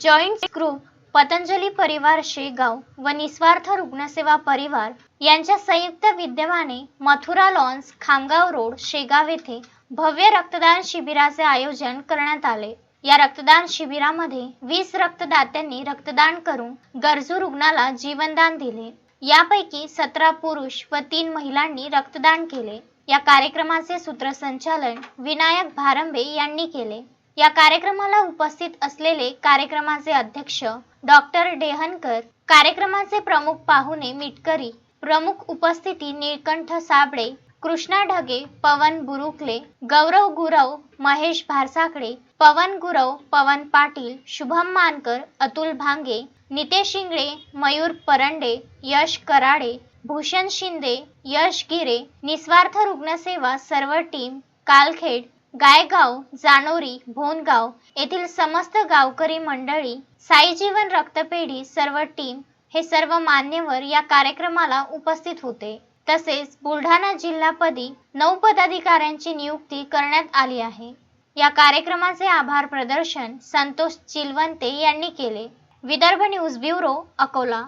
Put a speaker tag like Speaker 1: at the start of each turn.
Speaker 1: Joint crew Patanjali परिवार शेगाव व निस्वार्थ रुग्णसेवा परिवार यांच्या संयुक्त विद्यमाने मथुरा लॉन्स खामगाव रोड शेगाव येथे भव्य रक्तदान शिबिराचे आयोजन करण्यात आले. या रक्तदान शिबिरामध्ये वीस रक्तदात्यांनी रक्तदान करून गरजू रुग्णाला जीवनदान दिले. यापैकी सतरा पुरुष व तीन महिलांनी रक्तदान केले. या कार्यक्रमाचे सूत्रसंचालन विनायक भारंबे यांनी केले. या कार्यक्रमाला उपस्थित असलेले कार्यक्रमाचे अध्यक्ष डॉक्टर डेहनकर कार्यक्रमाचे प्रमुख पाहुणे मिटकरी प्रमुख उपस्थिती निळकंठ साबळे कृष्णा ढगे पवन बुरुकले गौरव गुरव महेश भारसाकडे पवन गुरव पवन पाटील शुभम मानकर अतुल भांगे नितेश इंगळे मयूर परंडे यश कराडे भूषण शिंदे यश गिरे निस्वार्थ रुग्णसेवा सर्व टीम कालखेड गायगाव जानोरी भोनगाव येथील समस्त गावकरी मंडळी साईजीवन रक्तपेढी सर्व टीम हे सर्व मान्यवर या कार्यक्रमाला उपस्थित होते. तसेच बुलढाणा जिल्हापदी नऊ पदाधिकाऱ्यांची नियुक्ती करण्यात आली आहे. या कार्यक्रमाचे आभार प्रदर्शन संतोष चिलवंते यांनी केले. Vidarbha news bureau Akola.